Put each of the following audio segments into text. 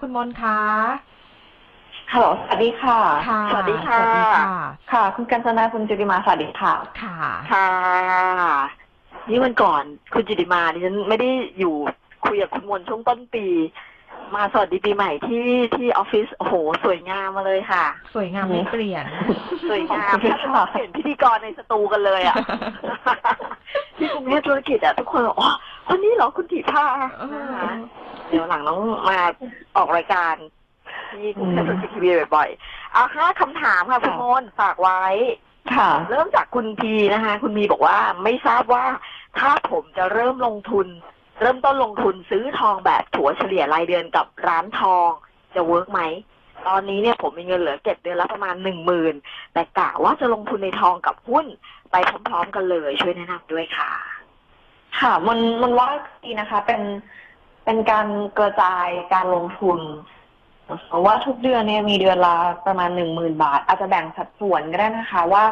คุณมนคะ ฮัลโหลสวัสดีค่ะ ค่ะสวัสดีค่ะ สวัสดีค่ะ ค่ะ คุณกัญจนาคุณจุติมา สวัสดีค่ะ ค่ะ ค่ะ นี่วันก่อนคุณจิติมาดิฉันไม่ได้อยู่คุยกับคุณมนต์ช่วงต้นปี มาสวัสดีปีใหม่ที่ที่ออฟฟิศ โอ้โห สวยงามมาเลยค่ะ สวยงามไม่เปลี่ยน สวยงามขอบคุณค่ะเห็นพิธีกรในสตูกันเลยอะ ที่กรุงเทพธุรกิจอะ ทุกคนบอกอ๋อคนนี้เหรอคุณจิตา เออนะคะเดี๋ยวหลังต้องมาออกรายการที่กรุงเทพธุรกิจทีวีบ่อยๆ เอาห้าคำถามค่ะคุณมนต์ฝากไว้ ค่ะ เริ่มจากคุณพีนะคะ คุณพีบอกว่าไม่ทราบว่า ถ้าผมจะเริ่มลงทุน เริ่มต้นลงทุนซื้อทองแบบถัวเฉลี่ยรายเดือนกับร้านทองจะเวิร์กไหม ตอนนี้เนี่ยผมมีเงินเหลือเก็บเดือนละประมาณหนึ่งหมื่นแต่กะว่าจะลงทุนในทองกับหุ้นไปพร้อม ๆ กันเลยช่วยแนะนำด้วยค่ะ ค่ะมันมันว่าดีนะคะ เป็น เป็นการกระจายการลงทุนเพราะว่าทุกเดือนเนี่ยมีเดือนละประมาณหนึ่งหมื่นบาท อาจจะแบ่งสัดส่วนก็ได้นะคะ ว่า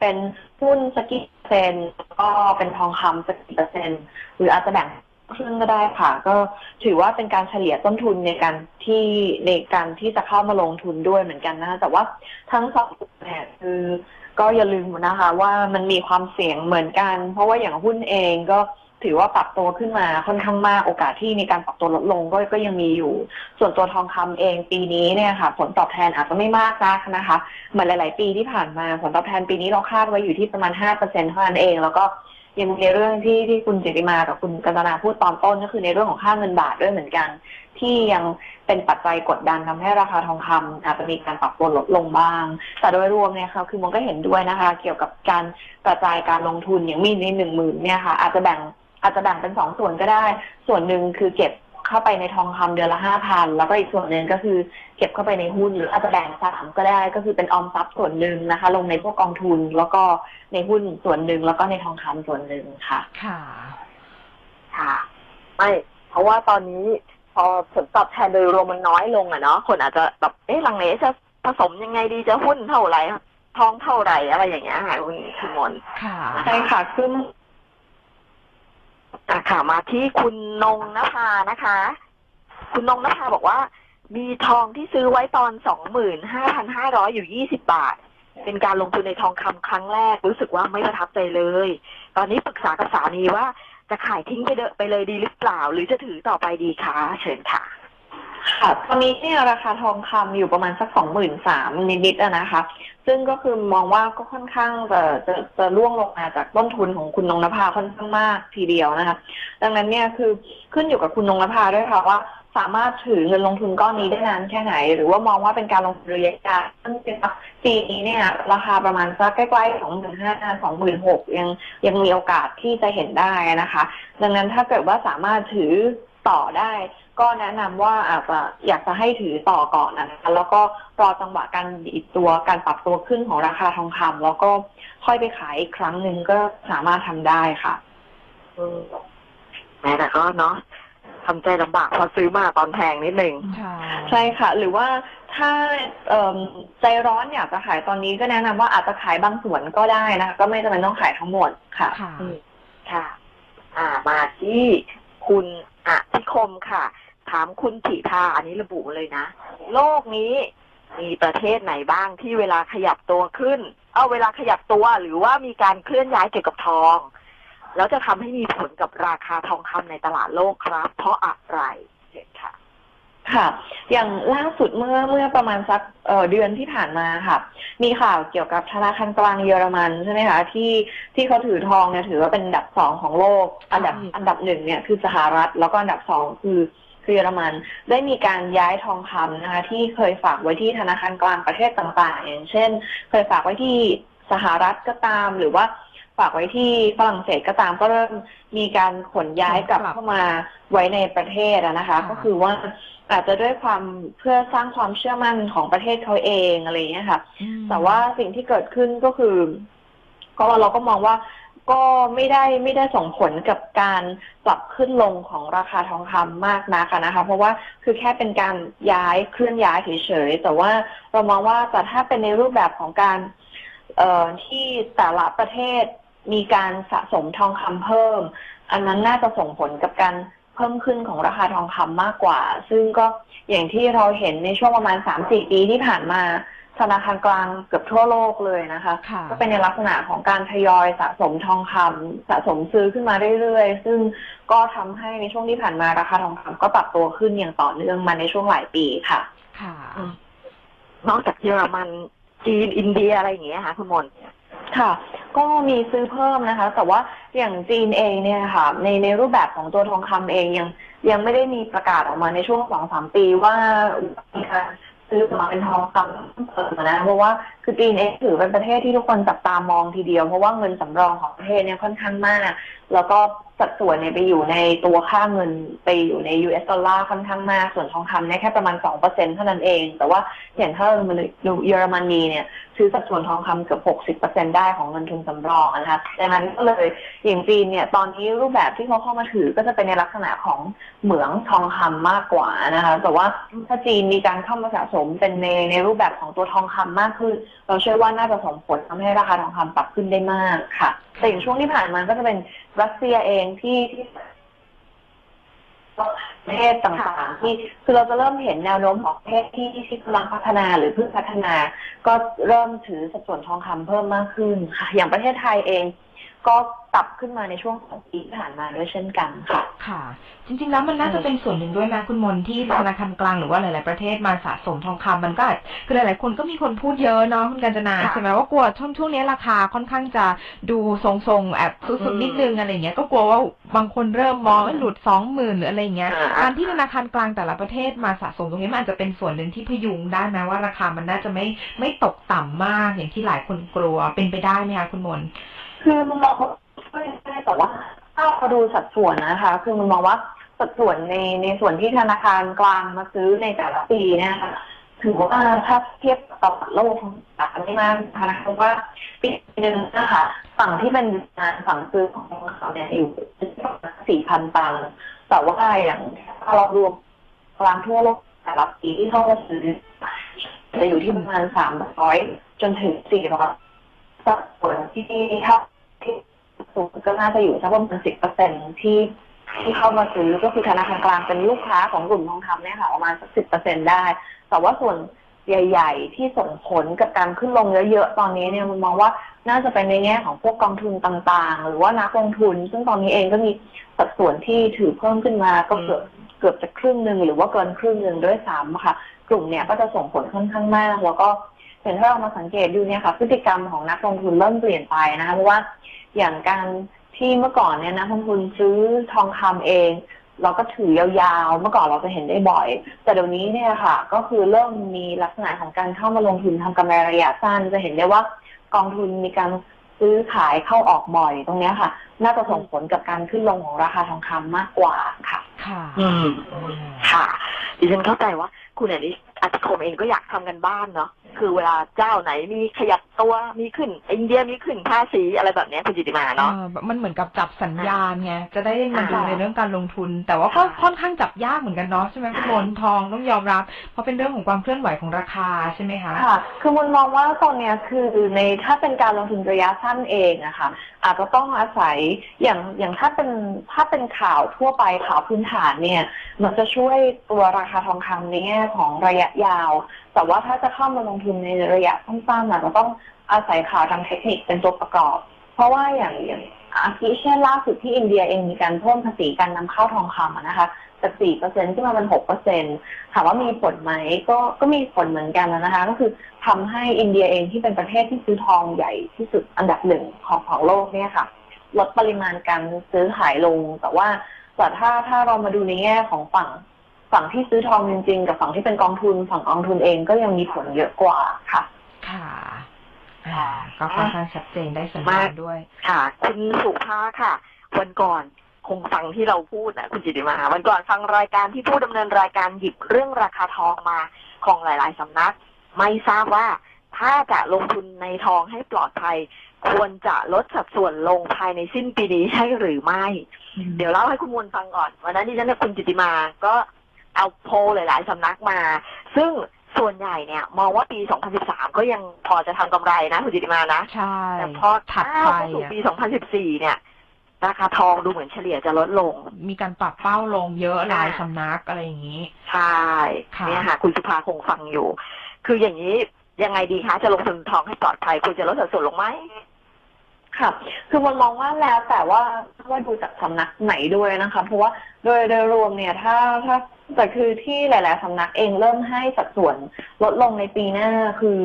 เป็นหุ้นสกกี่เปอร์เซ็นต์ก็เป็นทองคำสกกี่เปอร์เซ็นต์หรืออาจจะแบ่งครึ่งก็ได้ค่ะ ก็ถือว่าเป็นการเฉลี่ยต้นทุนในการที่ในการที่จะเข้ามาลงทุนด้วยเหมือนกันนะคะแต่ว่าทั้งสองเนี่ยคือก็อย่าลืมนะคะ ว่ามันมีความเสี่ยงเหมือนกัน เพราะว่าอย่างหุ้นเองก็ ถือว่าปรับตัวขึ้นมาค่อนข้างมากโอกาสที่ในการปรับตัวลดลงก็ก็ยังมีอยู่ ส่วนตัวทองคำเองปีนี้เนี่ยค่ะ ผลตอบแทนอาจจะไม่มากนักนะคะเหมือนหลาย ๆ ปีที่ผ่านมาผลตอบแทนปีนี้เราคาดไว้อยู่ที่ประมาณ5%เปอร์เซ็นเท่านั้นเอง แล้วก็ยังมีในเรื่องที่ที่คุณจิติมากับคุณกัญนาพูดตอนต้นก็คือในเรื่องของค่าเงินบาทด้วยเหมือนกัน ที่ยังเป็นปัจจัยกดดันทำให้ราคาทองคำอาจจะมีการปรับตัวลดลงบ้าง แต่โดยรวมเนี่ยค่ะคือมันก็เห็นด้วยนะคะ เกี่ยวกับการกระจายการลงทุนอย่างมีในหนึ่งหมื่นเนี่ยค่ะ อาจจะแบ่ง อาจจะแบ่งเป็นสองส่วนก็ได้ ส่วนหนึ่งคือเก็บเข้าไปในทองคำเดือนละห้าพันแล้วก็อีกส่วนหนึ่งก็คือเก็บเข้าไปในหุ้นหรืออาจจะแบ่งสามก็ได้ ก็คือเป็นออมทรัพย์ส่วนหนึ่งนะคะ ลงในพวกกองทุนแล้วก็ในหุ้นส่วนหนึ่งแล้วก็ในทองคำส่วนหนึ่งค่ะ ค่ะ ค่ะไม่เพราะว่าตอนนี้พอผลตอบแทนโดยรวมมันน้อยลงอะเนาะคนอาจจะแบบเอ๊ะลังเลจะผสมยังไงดีจะหุ้นเท่าไหร่ทองเท่าไหร่อะไรอย่างเงี้ยค่ะคุณคุณมนต์ค่ะใช่ค่ะคืออะ ค่ะ มาที่คุณนงนภานะคะ คุณนงนภาบอกว่า มีทองที่ซื้อไว้ตอนสองหมื่นห้าพันห้าร้อยอยู่ยี่สิบบาท เป็นการลงทุนในทองคำครั้งแรก รู้สึกว่าไม่ประทับใจเลย ตอนนี้ปรึกษากับสามีว่าจะขายทิ้งไปเดอะไปเลยดีหรือเปล่า หรือจะถือต่อไปดีคะเชิญค่ะ ค่ะตอนนี้เนี่ยราคาทองคำอยู่ประมาณสักสองหมื่นสามนิดๆอะนะคะ ซึ่งก็คือมองว่าก็ค่อนข้างจะจะจะล่วงลงมาจากต้นทุนของคุณนงนภาค่อนข้างมากทีเดียวนะคะ ดังนั้นเนี่ยคือขึ้นอยู่กับคุณนงนภาด้วยค่ะว่า สามารถถือเงินลงทุนก้อนนี้ได้นานแค่ไหน หรือว่ามองว่าเป็นการลงทุนระยะยาวซึ่งเป็นปีนี้เนี่ย ราคาประมาณสักใกล้ๆสองหมื่นห้าสองหมื่นหกยังยังมีโอกาสที่จะเห็นได้นะคะ ดังนั้นถ้าเกิดว่าสามารถถือต่อได้ ก็แนะนำว่าอาจจะอยากจะให้ถือต่อก่อนนะคะแล้วก็รอจังหวะการดีดตัวการปรับตัวขึ้นของราคาทองคำแล้วก็ค่อยไปขายอีกครั้งหนึ่งก็สามารถทำได้ค่ะ อืมแม้แต่ก็เนาะทำใจลำบากพอซื้อมาตอนแพงนิดนึง ค่ะใช่ค่ะ หรือว่าถ้าเอิ่มใจร้อนอยากจะขายตอนนี้ก็แนะนำว่าอาจจะขายบางส่วนก็ได้นะคะก็ไม่จำเป็นต้องขายทั้งหมดค่ะ ค่ะ อืมค่ะ อ่า มาที่คุณอธิคมค่ะ ถามคุณถิทาอันนี้ระบุมาเลยนะ โลกนี้มีประเทศไหนบ้างที่เวลาขยับตัวขึ้น เอาเวลาขยับตัวหรือว่ามีการเคลื่อนย้ายเกี่ยวกับทอง แล้วจะทำให้มีผลกับราคาทองคำในตลาดโลกครับ เพราะอะไรเชิญค่ะ ค่ะ อย่างล่าสุดเมื่อเมื่อประมาณสักเเดือนที่ผ่านมาค่ะ มีข่าวเกี่ยวกับธนาคารกลางเยอรมันใช่ไหมคะที่ที่เขาถือทองเนี่ยถือว่าเป็นอันดับสองของโลก อันดับอันดับหนึ่งเนี่ยคือสหรัฐแล้วก็อันดับสองคือ คือเยอรมันได้มีการย้ายทองคำนะคะที่เคยฝากไว้ที่ธนาคารกลางประเทศต่างๆ อย่างเช่น เคยฝากไว้ที่สหรัฐก็ตามหรือว่าฝากไว้ที่ฝรั่งเศสก็ตามก็เริ่มมีการขนย้ายกลับกลับเข้ามาไว้ในประเทศอะนะคะค่ะก็คือว่าอาจจะด้วยความเพื่อสร้างความเชื่อมั่นของประเทศเขาเองอะไรอย่างเงี้ยค่ะอืมแต่ว่าสิ่งที่เกิดขึ้นก็คือ ก็เราก็มองว่า ก็ไม่ได้ไม่ได้ส่งผลกับการปรับขึ้นลงของราคาทองคำมากนักนะคะ เพราะว่าคือแค่เป็นการย้ายเคลื่อนย้ายเฉยๆแต่ว่าเรามองว่าแต่ถ้าเป็นในรูปแบบของการเอ่อที่แต่ละประเทศมีการสะสมทองคำเพิ่ม อันนั้นน่าจะส่งผลกับการเพิ่มขึ้นของราคาทองคำมากกว่า ซึ่งก็อย่างที่เราเห็นในช่วงประมาณ3-4ปีที่ผ่านมา ธนาคารกลางเกือบทั่วโลกเลยนะคะ ค่ะ ก็เป็นในลักษณะของการทยอยสะสมทองคำสะสมซื้อขึ้นมาเรื่อยๆ ซึ่งก็ทำให้ในช่วงที่ผ่านมาราคาทองคำก็ปรับตัวขึ้นอย่างต่อเนื่องมาในช่วงหลายปีค่ะ ค่ะอืมนอกจากเยอรมันจีนอินเดียอะไรอย่างเงี้ยค่ะคุณมนต์ค่ะ ก็มีซื้อเพิ่มนะคะ แต่ว่าอย่างจีนเองเนี่ยค่ะ ในในรูปแบบของตัวทองคำเองยังยังไม่ได้มีประกาศออกมาในช่วงสองสามปีว่ามีการ ซื้อมาเป็นทองคำเพิ่มนะเพราะว่าคือจีนเองถือเป็นประเทศที่ทุกคนจับตามองทีเดียว เพราะว่าเงินสำรองของประเทศเนี่ยค่อนข้างมาก แล้วก็สัดส่วนเนี่ยไปอยู่ในตัวค่าเงินไปอยู่ใน US ดอลลาร์ค่อนข้างมาก ส่วนทองคำเนี่ยแค่ประมาณ2%เท่านั้นเอง แต่ว่าอย่างถ้าเรามาเยอรมนีเนี่ยซื้อสัดส่วนทองคำเกือบ 60%ได้ของเงินทุนสำรองนะคะดังนั้นก็เลยอย่างจีนเนี่ยตอนนี้รูปแบบที่เขาเข้ามาถือก็จะเป็นในลักษณะของเหมืองทองคำมากกว่านะคะ แต่ว่าถ้าจีนมีการเข้ามาสะสมเป็นในในรูปแบบของตัวทองคำมากขึ้น เราเชื่อว่าน่าจะส่งผลทำให้ราคาทองคำปรับขึ้นได้มากค่ะ แต่อย่างช่วงที่ผ่านมาก็จะเป็นรัสเซียเองที่ที่ ประเทศต่างๆ ที่คือเราจะเริ่มเห็นแนวโน้มของประเทศที่ที่กำลังพัฒนาหรือเพิ่งพัฒนา ก็เริ่มถือสัดส่วนทองคำเพิ่มมากขึ้นค่ะอย่างประเทศไทยเอง ก็ปรับขึ้นมาในช่วงของปีที่ผ่านมาด้วยเช่นกันค่ะ ค่ะ จริง ๆ แล้วมันน่าจะเป็นส่วนหนึ่งด้วยนะคุณมนที่ธนาคารกลางหรือว่าหลาย ๆ ประเทศมาสะสมทองคำมันก็อาจคือหลาย ๆ คนก็มีคนพูดเยอะเนาะคุณกัญจนาค่ะใช่ไหมว่ากลัวช่วงช่วงนี้ราคาค่อนข้างจะดูทรงๆแอบสุดอืมๆนิดนึงอะไรเงี้ยก็กลัวว่าบางคนเริ่มมองว่าหลุดสองหมื่นหรืออะไรเงี้ยอ่าการที่ธนาคารกลางแต่ละประเทศมาสะสมตรงนี้มันอาจจะเป็นส่วนหนึ่งที่พยุงได้ไหมว่าราคามันน่าจะไม่ไม่ตกต่ำมากอย่างที่หลายคนกลัวเป็นไปได้ไหมคะคุณมน คือมันมองว่าไม่ได้แต่ว่าถ้าเราดูสัดส่วนนะคะ คือมันมองว่าสัดส่วนในในส่วนที่ธนาคารกลางมาซื้อในแต่ละปีเนะคะถือว่าถ้าเทียบตลาดโลกต่างๆไม่มากนะคะว่าปีหนึ่งนะคะฝั่งที่เป็นงานฝั่งซื้อของเขาเนี่ยอยู่สี่พันตันแต่ว่าอย่างถ้าเรารวมกลางทั่วโลกแต่ละปีที่เข้ามาซื้อจะอยู่ที่ประมาณสามร้อยจนถึงสี่ร้อยสัดส่วนที่เท่า ที่ก็น่าจะอยู่สักประมาณสิบเปอร์เซ็นที่ที่เข้ามาซื้อก็คือธนาคารกลางเป็นลูกค้าของกลุ่มทองคำเนี่ยค่ะประมาณสักสิบเปอร์เซ็นได้ แต่ว่าส่วนใหญ่ ๆ ที่ส่งผลกับการขึ้นลงเยอะๆ ตอนนี้เนี่ยมันมองว่าน่าจะเป็นในแง่ของพวกกองทุนต่างๆ หรือว่านักลงทุน ซึ่งตอนนี้เองก็มีสัดส่วนที่ถือเพิ่มขึ้นมาก็เกือบเกือบจะครึ่งหนึ่งหรือว่าเกินครึ่งหนึ่งด้วยซ้ำค่ะ กลุ่มเนี่ยก็จะส่งผลค่อนข้างมาก แล้วก็ เห็นถ้าเรามาสังเกตดูเนี่ยค่ะพฤติกรรมของนักลงทุนเริ่มเปลี่ยนไปนะคะเพราะว่าอย่างการที่เมื่อก่อนเนี่ยนะลงทุนซื้อทองคำเอง เราก็ถือยาวๆ เมื่อก่อนเราจะเห็นได้บ่อย แต่เดี๋ยวนี้เนี่ยค่ะ ก็คือเริ่มมีลักษณะของการเข้ามาลงทุนทำกำไรระยะสั้น จะเห็นได้ว่ากองทุนมีการซื้อขายเข้าออกบ่อยตรงเนี้ยค่ะ น่าจะส่งผลกับการขึ้นลงของราคาทองคำมากกว่าค่ะ ค่ะอืมอืมค่ะดิฉันเข้าใจว่า คุณอนิอาติคมเองก็อยากทำกันบ้านเนาะคือเวลาเจ้าไหนมีขยับตัวมีขึ้น อินเดียมีขึ้นภาษีอะไรแบบเนี้ยคุณจิติมาเนาะเออมันเหมือนกับจับสัญญาณไงจะได้มาดูอ่าในเรื่องการลงทุน แต่ว่าก็ค่ะค่อนข้างจับยากเหมือนกันเนาะใช่ไหมคุณมนทองต้องยอมรับ เพราะเป็นเรื่องของความเคลื่อนไหวของราคาใช่ไหมคะค่ะ คือมันมองว่าตอนเนี้ยคือในถ้าเป็นการลงทุนระยะสั้นเองอะค่ะ อาจจะต้องอาศัยอย่างอย่างถ้าเป็นถ้าเป็นข่าวทั่วไปข่าวพื้นฐานเนี่ย มันจะช่วยตัวราคาทองคำในแง่ของระยะยาว แต่ว่าถ้าจะเข้ามาลงทุนในระยะสั้นๆอาจจะต้องอาศัยข่าวทางเทคนิคเป็นตัวประกอบ เพราะว่าอย่างอย่างอาทิเช่นล่าสุดที่อินเดียเองมีการเพิ่มภาษีการนำเข้าทองคำนะคะ จาก4%ขึ้นมาเป็น6%ถามว่ามีผลไหมก็ก็มีผลเหมือนกันนะคะ ก็คือทำให้อินเดียเองที่เป็นประเทศที่ซื้อทองใหญ่ที่สุดอันดับหนึ่งของของโลกเนี่ยค่ะลดปริมาณการซื้อขายลง แต่ว่าแต่ถ้าถ้าเรามาดูในแง่ของฝั่งฝั่งที่ซื้อทองจริงๆ กับฝั่งที่เป็นกองทุนฝั่งกองทุนเองก็ยังมีผลเยอะกว่าค่ะ ค่ะอ่าก็ค่อนข้างชัดเจนได้สัญญาณด้วย ค่ะ คุณสุภาค่ะ วันก่อน คงฟังที่เราพูดนะคุณจิติมาวันก่อนฟังรายการที่ผู้ดำเนินรายการหยิบเรื่องราคาทองมาของหลาย ๆสำนัก ไม่ทราบว่าถ้าจะลงทุนในทองให้ปลอดภัย ควรจะลดสัดส่วนลงภายในสิ้นปีนี้ใช่หรือไม่ เดี๋ยวเล่าให้คุณมวลฟังก่อน วันนั้นดิฉันกับคุณจิติมาก็เอาโพลหลาย ๆ สำนักมา ซึ่งส่วนใหญ่เนี่ย มองว่าปี 2013 ก็ยังพอจะทำกำไรนะคุณจิติมานะ ใช่ แต่พอถัดก้าวไปเข้าสู่อะปี 2014 เนี่ย ราคาทองดูเหมือนเฉลี่ยจะลดลง มีการปรับเป้าลงเยอะอ่าหลายสำนักอะไรอย่างนี้ ใช่ค่ะเนี่ยค่ะคุณสุภาคงฟังอยู่ คืออย่างนี้ยังไงดีคะจะลงทุนทองให้ปลอดภัยควรจะลดสัดส่วนลงไหมค่ะ คือมันมองว่าแล้วแต่ว่าว่าดูจากสำนักไหนด้วยนะคะ เพราะว่าโดยโดยรวมเนี่ยถ้าถ้าแต่คือที่หลาย ๆสำนักเองเริ่มให้สัดส่วนลดลงในปีหน้าคือ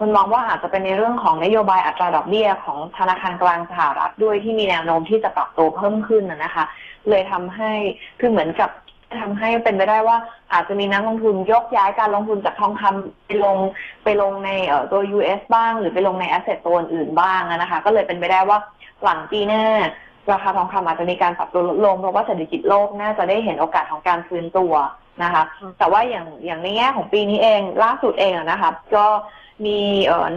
มันมองว่าอาจจะเป็นในเรื่องของนโยบายอัตราดอกเบี้ยของธนาคารกลางสหรัฐด้วยที่มีแนวโน้มที่จะปรับตัวเพิ่มขึ้นนะคะ เลยทำให้คือเหมือนกับทำให้เป็นไปได้ว่าอาจจะมีนักลงทุนยกย้ายการลงทุนจากทองคำไปลงไปลงในตัว US บ้าง หรือไปลงใน asset ตัวอื่นบ้างนะคะ ก็เลยเป็นไปได้ว่าหลังปีหน้าราคาทองคำอาจจะมีการปรับตัวลดลงเพราะว่าเศรษฐกิจโลกน่าจะได้เห็นโอกาสของการฟื้นตัวนะคะ แต่ว่าอย่างอย่างในแง่ของปีนี้เองล่าสุดเองนะคะ ก็ มี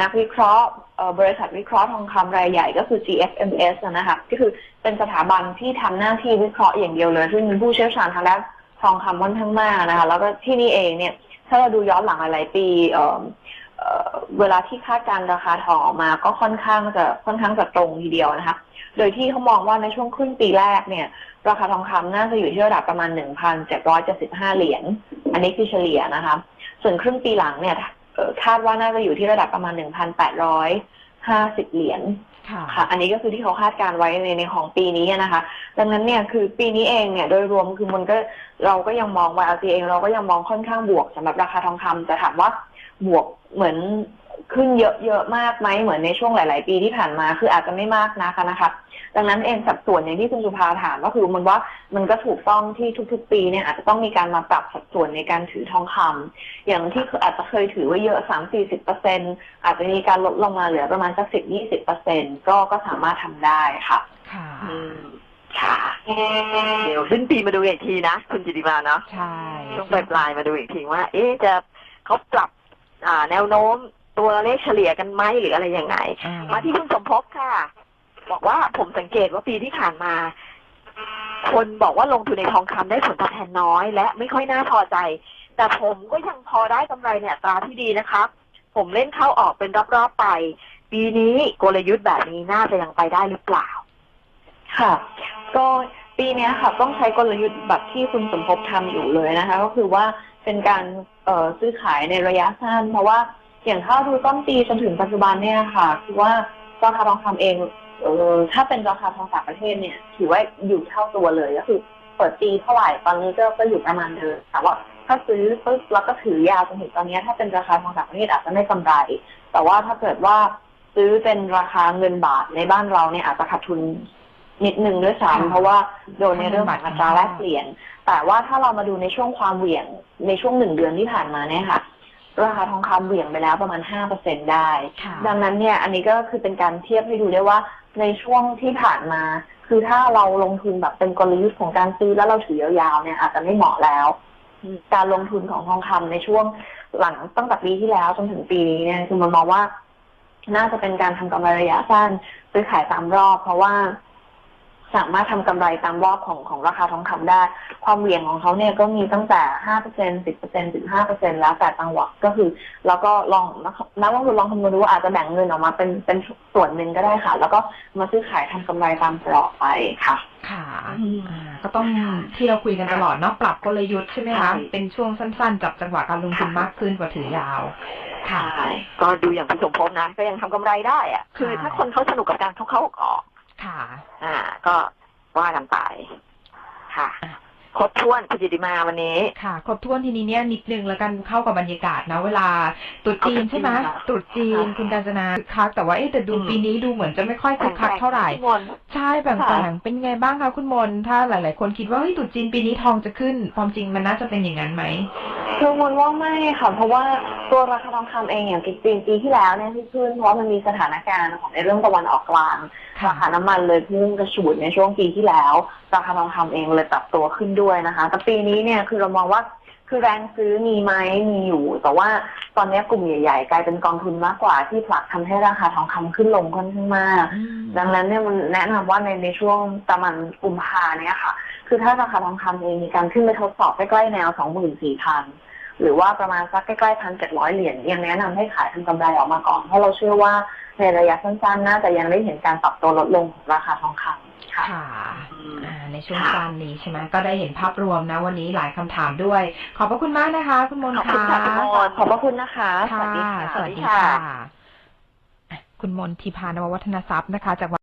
นักวิเคราะห์บริษัทวิเคราะห์ทองคำรายใหญ่ก็คือ GFMS นะคะก็คือเป็นสถาบันที่ทำหน้าที่วิเคราะห์อย่างเดียวเลย ซึ่งมีผู้เชี่ยวชาญทางด้านทองคำค่อนข้างมากนะคะ แล้วก็ที่นี่เองเนี่ย ถ้าเราดูย้อนหลังหลายปีเออเออเวลาที่คาดการราคาทองออกมาก็ค่อนข้างจะค่อนข้างจะตรงทีเดียวนะคะ โดยที่เขามองว่าในช่วงครึ่งปีแรกเนี่ย ราคาทองคำน่าจะอยู่ที่ระดับประมาณ 1,775 เหรียญ อันนี้คือเฉลี่ยนะคะ ส่วนครึ่งปีหลังเนี่ย คาดว่าน่าจะอยู่ที่ระดับประมาณ1,850เหรียญค่ะค่ะ อันนี้ก็คือที่เขาคาดการไว้ในในของปีนี้นะคะ ดังนั้นเนี่ยคือปีนี้เองเนี่ยโดยรวมคือมันก็เราก็ยังมองว่า LT เองเราก็ยังมองค่อนข้างบวกสำหรับราคาทองคำแต่ถามว่าบวกเหมือนขึ้นเยอะๆมากไหมเหมือนในช่วงหลาย ๆ ปีที่ผ่านมาคืออาจจะไม่มากนะคะนะคะ ดังนั้นเองสัดส่วนอย่างที่คุณสุภาถามก็คือมันว่ามันก็ถูกต้องที่ทุกๆ ปีเนี่ยอาจจะต้องมีการมาปรับสัดส่วนในการถือทองคำอย่างที่คืออาจจะเคยถือไว้เยอะสามสี่สิบเปอร์เซ็นอาจจะมีการลดลงมาเหลือประมาณสักสิบยี่สิบเปอร์เซ็นก็ก็สามารถทำได้ค่ะค่ะอืมค่ะเดี๋ยวสิ้นปีมาดูอีกทีนะ คุณจิติมาเนาะใช่ช่วงปลายปลายๆมาดูอีกทีว่า เอ๊ะจะเขาปรับอ่าแนวโน้มตัวเลขเฉลี่ยกันไหมหรืออะไรยังไงอ่มาที่คุณสมภพค่ะ บอกว่าผมสังเกตว่าปีที่ผ่านมา คนบอกว่าลงทุนในทองคำได้ผลตอบแทนน้อย และไม่ค่อยน่าพอใจ แต่ผมก็ยังพอได้กำไรเนี่ยตราที่ดีนะครับ ผมเล่นเข้าออกเป็นรอบๆไป ปีนี้กลยุทธ์แบบนี้น่าจะยังไปได้หรือเปล่า ค่ะ ก็ปีนี้ค่ะ ต้องใช้กลยุทธ์แบบที่คุณสมภพทำอยู่เลยนะคะ ก็คือว่าเป็นการเออซื้อขายในระยะสั้น เพราะว่าอย่างถ้าดูต้นปีจนถึงปัจจุบันเนี่ยค่ะ คือว่าราคาทองคำเอง เออถ้าเป็นราคาทองต่างประเทศเนี่ย ถือว่าอยู่เท่าตัวเลยก็คือ เปิดปีเท่าไหร่ตอนนี้ก็ก็อยู่ประมาณเดิมแต่ว่าถ้าซื้อปุ๊บแล้วก็ถือยาวจนถึงตอนนี้ ถ้าเป็นราคาทองต่างประเทศอาจจะไม่กำไร แต่ว่าถ้าเกิดว่าซื้อเป็นราคาเงินบาทในบ้านเราเนี่ยอาจจะขาดทุนนิดหนึ่งด้วยซ้ำเพราะว่าโดนในเรื่องของอัตราแลกเปลี่ยน แต่ว่าถ้าเรามาดูในช่วงความเหวี่ยงในช่วงหนึ่งเดือนที่ผ่านมาเนี่ยค่ะ ราคาทองคำเหวี่ยงไปแล้วประมาณห้าเปอร์เซ็นได้ ค่ะ ดังนั้นเนี่ยอันนี้ก็คือเป็นการเทียบให้ดูได้ว่าในช่วงที่ผ่านมา คือถ้าเราลงทุนแบบเป็นกลยุทธ์ของการซื้อแล้วเราถือยาวๆเนี่ยอาจจะไม่เหมาะแล้วอืมการลงทุนของทองคำในช่วงหลังตั้งแต่ปีที่แล้วจนถึงปีนี้เนี่ยคือมันมองว่า น่าจะเป็นการทำกำไรระยะสั้นซื้อขายตามรอบ เพราะว่า สามารถทำกำไรตามรอบของของราคาทองคำได้ ความเหวี่ยงของเขาเนี่ยก็มีตั้งแต่ห้าเปอร์เซ็นสิบเปอร์เซ็นถึงห้าเปอร์เซ็นแล้วแต่จังหวะก็คือ แล้วก็ลองนักลงทุนลองคำนวณดูว่าอาจจะแบ่งเงินออกมาเป็นเป็นส่วนหนึ่งก็ได้ค่ะ แล้วก็มาซื้อขายทำกำไรตามกรอบไปค่ะ ค่ะอืมอ่าก็ต้องที่เราคุยกันตลอดเนาะปรับกลยุทธ์ใช่ไหมใช่คะเป็นช่วงสั้นๆ จับจังหวะการลงทุนมากขึ้นกว่าถือยาวค่ะใช่ก็ดูอย่างคุณสมภพนะ ก็ยังทำกำไรได้อะคือค่ะถ้าคนเขาสนุกกับการเข้าเข้าออก ค่ะๆอ่า ก็ว่ากันไปค่ะครบถ้วนคุณจิติมาวันนี้ ค่ะ ครบถ้วนทีนี้เนี่ยนิดนึงแล้วกันเข้ากับบรรยากาศนะ เวลาตรุษจีนใช่ไหมเอาตรุษจีนเหรอตรุษจีนคุณกาญจนาคึกคักแต่ว่าเอ๊ะแต่ดูอืมปีนี้ดูเหมือนจะไม่ค่อยคึกคักเท่าไหร่พี่มนต์ใช่แบ่งค่ะแบ่งเป็นไงบ้างคะคุณมนถ้าหลาย ๆ คนคิดว่าเฮ้ยตรุษจีนปีนี้ทองจะขึ้น ความจริงมันน่าจะเป็นอย่างนั้นไหม คือมันว่าไม่ค่ะ เพราะว่าตัวราคาทองคำเองอย่างปีปีปีที่แล้วเนี่ยที่ขึ้นเพราะว่ามันมีสถานการณ์ของในเรื่องตะวันออกกลางค่ะ ราคาน้ำมันเลยพุ่งกระฉูดในช่วงปีที่แล้ว ราคาทองคำเองเลยปรับตัวขึ้นด้วยนะคะแต่ปีนี้เนี่ยคือเรามองว่าคือแรงซื้อมีไหมมีอยู่ แต่ว่าตอนนี้กลุ่มใหญ่ๆ กลายเป็นกองทุนมากกว่าที่ผลักทำให้ราคาทองคำขึ้นลงค่อนข้างมากอืมดังนั้นเนี่ยมันแนะนำว่าในในช่วงประมาณกุมภาเนี่ยค่ะ คือถ้าราคาทองคำเองมีการขึ้นไปทดสอบใกล้ๆแนว 24,000 หรือว่าประมาณสักใกล้ๆพันเจ็ดร้อยเหรียญยังแนะนำให้ขายทำกำไรออกมาก่อน เพราะเราเชื่อว่าในระยะสั้นๆน่าจะยังได้เห็นการปรับตัวลดลงของราคาทองคำค่ะค่ะอืมอ่าในช่วงค่ะสั้นนี้ใช่ไหมก็ได้เห็นภาพรวมนะวันนี้หลายคำถามด้วย ขอบพระคุณมากนะคะ คุณมนต์ขอบคุณค่ะคุณมนต์ขอบพระคุณนะคะค่ะสวัสดีค่ะสวัสดีสวัสดีค่ะค่ะอะ คุณมนทิพานววัฒนทรัพย์นะคะจาก